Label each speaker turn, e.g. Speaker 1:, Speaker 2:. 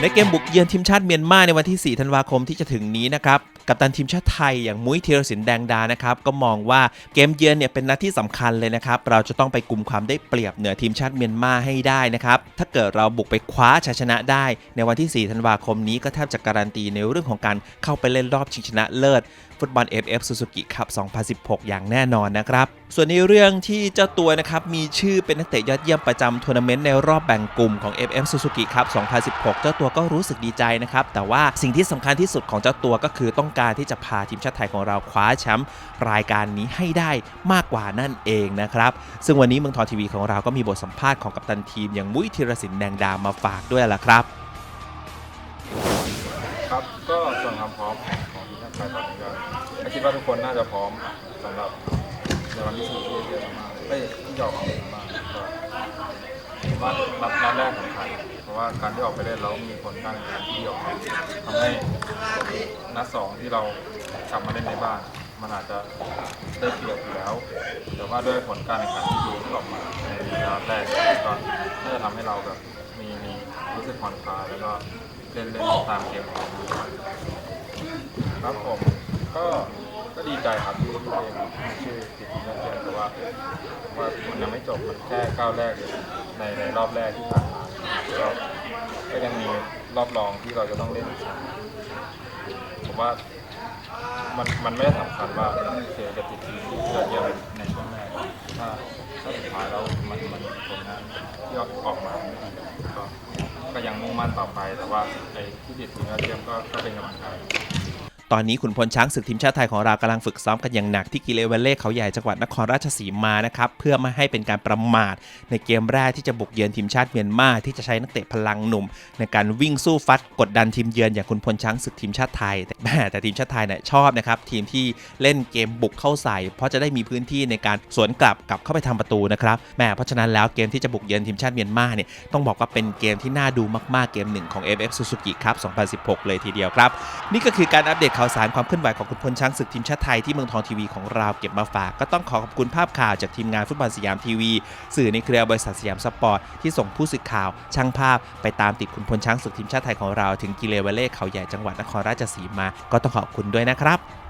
Speaker 1: ในเกมบุกเยือนทีมชาติเมียนมาในวันที่ 4 ธันวาคมที่จะถึงนี้นะครับกัปตันทีมชาติไทยอย่างมุ้ยธีรศิลป์แดงดานะครับก็มองว่าเกมเยือนเนี่ยเป็นนัดที่สำคัญเลยนะครับเราจะต้องไปกลุ่มความได้เปรียบเหนือทีมชาติเมียนมาให้ได้นะครับถ้าเกิดเราบุกไปคว้าชัยชนะได้ ในวันที่ 4 ธันวาคมนี้ก็แทบจะการันตีในเรื่องของการเข้าไปเล่นรอบชิงชนะเลิศ ฟุตบอล FF Suzuki Cup 2016 อย่างแน่นอนนะครับ ส่วนในเรื่องที่เจ้าตัวนะครับมีชื่อเป็นนักเตะยอดเยี่ยมประจำทัวร์นาเมนต์ในรอบแบ่งกลุ่มของ FF Suzuki Cup 2016 เจ้าตัวก็รู้สึกดีใจนะครับ แต่ว่าสิ่งที่สำคัญที่สุดของเจ้าตัวก็คือต้องการที่จะพาทีมชาติไทยของเราคว้าแชมป์รายการนี้ให้ได้มากกว่านั่นเองนะครับ ซึ่งวันนี้เมืองทองทีวีของเราก็มีบทสัมภาษณ์ของกัปตันทีมอย่างมุ้ยธีรศิลป์แดงดามาฝากด้วยล่ะครับ
Speaker 2: ครับก็ส่วนความพร้อมของทีมชาติไทยตอนนี้ก็ก็คิดว่าทุกคนน่าจะพร้อมสำหรับ ในวันที่สี่ที่จะมาเอ้ยที่ออกมาบ้างก็ว่านัดนัดแรกสำคัญเพราะว่าการที่ออกไปเล่นเรามีผลการแข่งขันที่ออกมทำให้นัดสองที่เรากลับมาเล่นในบ้าน มันอาจจะได้เปรียบอยู่แล้ว แต่ว่าด้วยผลการแข่งขันที่ดีที่ออกมาในนัดแรกก็น่าจะทำให้เราแบบมีมีรู้สึกผ่อนคลายแล้วก็เล่นเล่นตามเกมของเราครับผมก็ก็ดีใจครับที่ที่เองชื่อ ว่ามันยังไม่จบมันแค่ก้าวแรกในในรอบแรกที่ผ่านมาก็ก็ยังมีรอบรองที่เราจะต้องเล่นผมว่ามันมันไม่สำคัญว่าเสียจะติดทีมยอดเยี่ยมในช่วงแรกถ้าถ้าสุดท้ายแล้วมันมันผลงานที่ออกมาไม่ก็ก็ยังมุ่งมั่นต่อไปแต่ว่าไอ้ที่ติดทีมยอดเยี่ยมก็ก็เป็นกำลังใจ
Speaker 1: ตอนนี้ขุนพลช้างศึกทีมชาติไทยของเรากำลังฝึกซ้อมกันอย่างหนักที่กิเลเวเล่เขาใหญ่จังหวัดนครราชสีมานะครับเพื่อไม่ให้เป็นการประมาท ในเกมแรกที่จะบุกเยือนทีมชาติเมียนมาที่จะใช้นักเตะพลังหนุ่ม ในการวิ่งสู้ฟัดกดดันทีมเยือนอย่างขุนพลช้างศึกทีมชาติไทยแต่แม่แต่ทีมชาติไทยเนี่ยชอบนะครับทีมที่เล่นเกมบุกเข้าใส่ เพราะจะได้มีพื้นที่ในการสวนกลับกลับเข้าไปทำประตูนะครับแม่เพราะฉะนั้นแล้วเกมที่จะบุกเยือนทีมชาติเมียนมาเนี่ยต้องบอกว่าเป็นเกมที่น่าดูมากๆเกมหนึ่งของ FF Suzuki Cup 2016 เลยทีเดียวครับ นี่ก็คือการอัปเดตข่าวสารความเคลื่อนไหวของคุณพลช้างศึกทีมชาติไทยที่เมืองทองทีวีของเราเก็บมาฝาก ก็ต้องขอขอบคุณภาพข่าวจากทีมงานฟุตบอลสยามทีวี สื่อในเครือบริษัทสยามสปอร์ตที่ส่งผู้สื่อข่าว ช่างภาพไปตามติดคุณพลช้างศึกทีมชาติไทยของเรา ถึงกิเลเวเล่เขาใหญ่จังหวัดนครราชสีมา ก็ต้องขอบคุณด้วยนะครับ